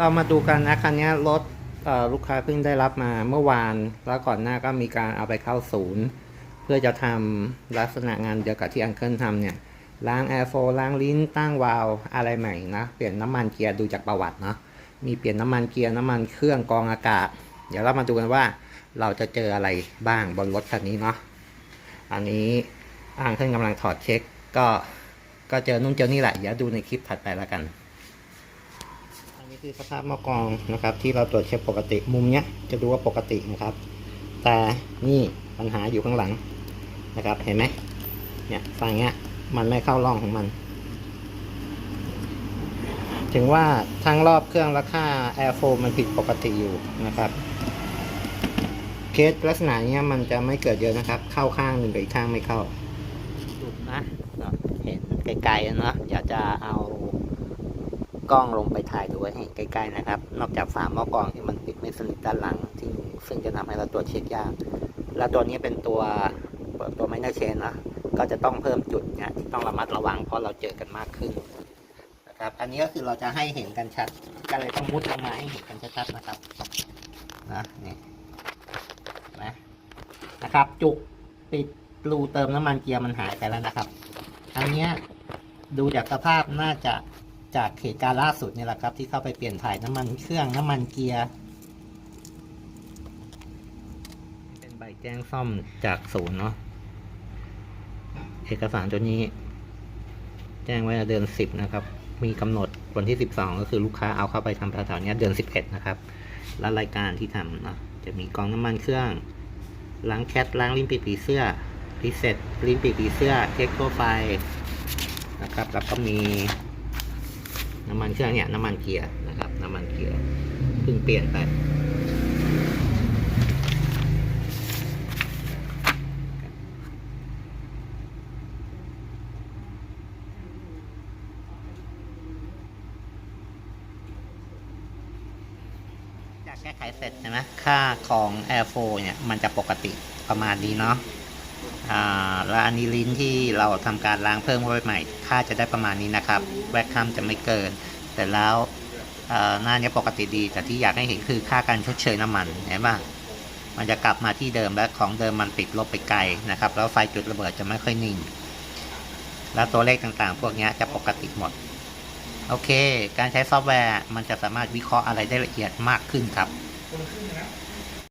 เรามาดูกันนะคันนี้รถลูกค้าเพิ่งได้รับมาเมื่อวาน แล้วก่อนหน้าก็มีการเอาไปเข้าศูนย์ เพื่อจะทำลักษณะงานเดียวกับที่อังเคิลทำเนี่ยล้างแอร์โฟล้างลิ้นตั้งวาล์วอะไรใหม่นะ เปลี่ยนน้ำมันเกียร์ดูจากประวัติเนาะมีเปลี่ยนน้ำมันเกียร์น้ำมันเครื่องกองอากาศ เดี๋ยวเรามาดูกันว่าเราจะเจออะไรบ้างบนรถคันนี้เนาะอันนี้อังเคิลกำลังถอดเช็คก็ก็เจอนู่นเจอนี่แหละเดี๋ยวดูในคลิปถัดไปแล้วกัน นนี้คือสภาพหม้อกรองนะครับ ที่เราตรวจเช็คปกติมุมเนี้ยจะดูว่าปกตินะครับ แต่นี่ปัญหาอยู่ข้างหลังนะครับ เห็นไหมเนี่ยฝั่งเนี้ยมันไม่เข้าร่องของมัน ถึงว่าทั้งรอบเครื่องและค่าแอร์โฟมมันผิดปกติอยู่นะครับเคสลักษณะเนี้ยมันจะไม่เกิดเยอะนะครับ เข้าข้างหนึ่งกับอีกข้างไม่เข้าดูนะเนาะเห็นไกลๆนะอยากจะเอา กล้องลงไปถ่ายดูให้ใกล้ๆนะครับ นอกจากฝาหม้อกรองที่มันปิดไม่สนิทด้านหลังที่ซึ่งจะทำให้เราตรวจเช็คยาก แล้วตัวนี้เป็นตัวตัวไมเนอร์เชนนะก็จะต้องเพิ่มจุดเนี่ยที่ต้องระมัดระวังเพราะเราเจอกันมากขึ้นนะครับ อันนี้ก็คือเราจะให้เห็นกันชัด ก็เลยต้องมุดลงมาให้เห็นกันชัดๆนะครับนะนี่นะนะครับ จุกปิดรูเติมน้ำมันเกียร์มันหายไปแล้วนะครับ อันนี้ดูจากสภาพน่าจะ จากเหตุการณ์ล่าสุดเนี่ยแหละครับ ที่เข้าไปเปลี่ยนถ่ายน้ำมันเครื่องน้ำมันเกียร์เป็นใบแจ้งซ่อมจากศูนย์เนาะเอกสารตัวนี้ แจ้งไว้เดือนสิบนะครับ มีกำหนดวันที่สิบสองก็คือลูกค้าเอาเข้าไปทำแถวๆเนี้ยเดือนสิบเอ็ดนะครับ แล้วรายการที่ทำเนาะจะมีกองน้ำมันเครื่องล้างแคทล้างลิ้นปีกผีเสื้อรีเซ็ตลิ้นปีกผีเสื้อเช็คทั่วไปนะครับ แล้วก็มี น้ำมันเครื่องเนี่ยน้ำมันเกียร์นะครับน้ำมันเกียร์เพิ่งเปลี่ยนไปจากแก้ไขเสร็จใช่ไหมค่าของ Air 4เนี่ย มันจะปกติประมาณนี้เนาะ แล้วอันนี้ลิ้นที่เราทำการล้างเพิ่มเข้าไปใหม่ ค่าจะได้ประมาณนี้นะครับ แวคคัมจะไม่เกิน แต่แล้วเอ่อหน้านี้ปกติดี แต่ที่อยากให้เห็นคือค่าการชดเชยน้ำมันเห็นปะมันจะกลับมาที่เดิมและของเดิมมันติดลบไปไกลนะครับ แล้วไฟจุดระเบิดจะไม่ค่อยนิ่ง แล้วตัวเลขต่างๆ พวกนี้จะปกติหมด โอเค การใช้ซอฟต์แวร์มันจะสามารถวิเคราะห์อะไรได้ละเอียดมากขึ้นครับ